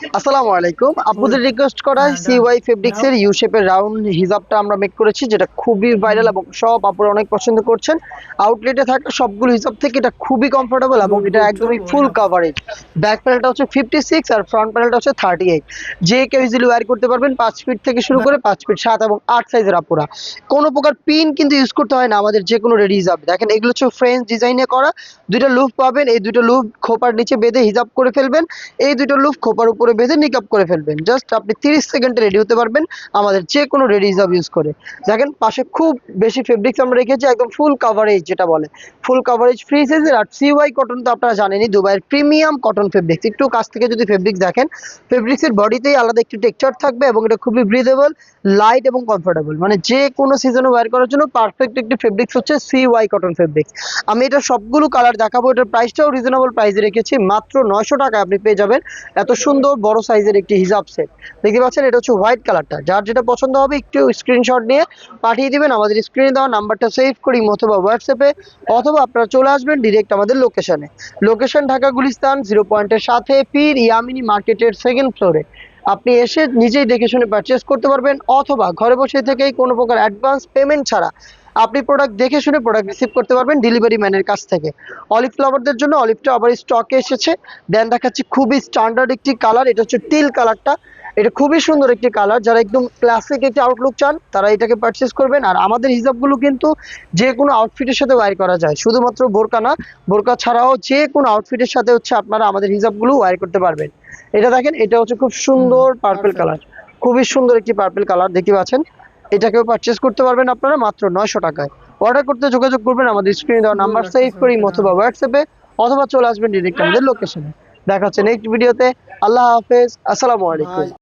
আসসালামু আলাইকুম। আপুদের রিকোয়েস্ট করা সিওয়াই ফেব্রিক্স এর ইউ শেপের রাউন্ড হিজাবটা আমরা মেক করেছি যেটা খুবই ভাইরাল এবং সব আপুরা অনেক পছন্দ করছেন। আউটলেটে থাকা সবগুলো হিসাব থেকে এটা খুবই কমফোর্টেবল এবং এটা একদমই ফুল কাভারেজ ব্যাক প্যানেলটা হচ্ছে ফিফটি সিক্স আর ফ্রন্ট প্যানেলটা হচ্ছে থার্টি এইট যে কেউ ইজিলি ওয়্যার করতে পারবেন পাঁচ ফিট থেকে শুরু করে পাঁচ ফিট সাত এবং আট সাইজের আপুরা। কোনো প্রকার পিন কিন্তু ইউজ করতে হয় না আমাদের যে কোনো রেডি হিসাব দেখেন এগুলো হচ্ছে ফ্রেঞ্চ ডিজাইনে করা। দুইটা লুফ পাবেন এই দুটো লুফ খোপার নিচে বেঁধে হিজাব করে ফেলবেন। এই দুটো লুফ খোপার উপরে বেঁধে নিকাপ করে ফেলবেন। জাস্ট আপনি তিরিশ সেকেন্ডে রেডি হতে পারবেন আমাদের যে কোনো রেডি হিসাব ইউজ করে। দেখেন, পাশে খুব বেশি ফেব্রিক্স আমরা রেখেছি, একদম ফুল কাভারেজ যেটা বলে। ফুল কাভারেজ ফ্রি সাইজের আর সিওয়াই কটন তো আপনারা জানেনই দুবাইয়ের প্রিমিয়াম কটন ফেব্রিক্স একটু কাছ থেকে যদি ফেব্রিক্স দেখেন ফেব্রিক্সের বডিতেই আলাদা একটু টেক্সচার থাকবে এবং এটা খুবই ব্রিদেবল লাইট এবং কমফোর্টেবল মানে যে কোনো সিজনে ওয়্যার করার জন্য পারফেক্ট একটি ফেব্রিক্স হচ্ছে সিওয়াই কটন ফেব্রিক্স আমি এটা সবগুলো কালার দেখাবো, এটার প্রাইসটাও রিজনেবল প্রাইসে রেখেছি। মাত্র নয়শো টাকায় আপনি পেয়ে যাবেন এত সুন্দর বড় সাইজের একটি হিজাব সেট দেখতে পাচ্ছেন, এটা হচ্ছে হোয়াইট কালারটা যার যেটা পছন্দ হবে, একটু স্ক্রিনশট নিয়ে পাঠিয়ে দিবেন। আমাদের স্ক্রিনে দেওয়া নাম্বারটা সেভ করি অথবা হোয়াটসঅ্যাপে অথবা আপনারা চলে আসবেন ডিরেক্ট আমাদের লোকেশনে লোকেশন ঢাকা গুলিস্তান জিরো পয়েন্টের সাথে পীর ইয়ামিনী মার্কেটের সেকেন্ড ফ্লোরে আপনি এসে নিজেই দেখে শুনে পারচেস করতে পারবেন অথবা ঘরে বসে থেকেই কোনো প্রকার অ্যাডভান্স পেমেন্ট ছাড়া আপনি প্রোডাক্ট দেখে শুনে প্রোডাক্ট রিসিভ করতে পারবেন ডেলিভারি ম্যানের কাছ থেকে। অলিভ ফ্লাওয়ারদের জন্য অলিভটা আবার স্টকে এসেছে। দেন দেখাচ্ছি খুবই স্ট্যান্ডার্ড একটি কালার এটা হচ্ছে টিল কালারটা এটা খুবই সুন্দর একটি কালার যারা একদম ক্লাসিক একটি আউটলুক চান তারা এটাকে পারচেস করবেন। আর আমাদের হিসাবগুলো কিন্তু যে কোনো আউটফিটের সাথে ওয়ার করা যায়। শুধুমাত্র বোরকা না বোরকা ছাড়াও যে কোনো আউটফিটের সাথে হচ্ছে আপনারা আমাদের হিসাবগুলো ওয়ার করতে পারবেন। এটা দেখেন এটা হচ্ছে খুব সুন্দর পার্পেল কালার খুবই সুন্দর একটি পার্পেল কালার দেখতে পাচ্ছেন? এটাকেও পারচেস করতে পারবেন আপনারা মাত্র নয়শো টাকায়। অর্ডার করতে যোগাযোগ করবেন আমাদের স্ক্রিনে দেওয়া নাম্বার সেভ করি অথবা হোয়াটসঅ্যাপে অথবা চলে আসবেন ডিরেক্ট আমাদের লোকেশনে দেখা হচ্ছে নেক্সট ভিডিওতে আল্লাহ হাফেজ আসসালামু আলাইকুম।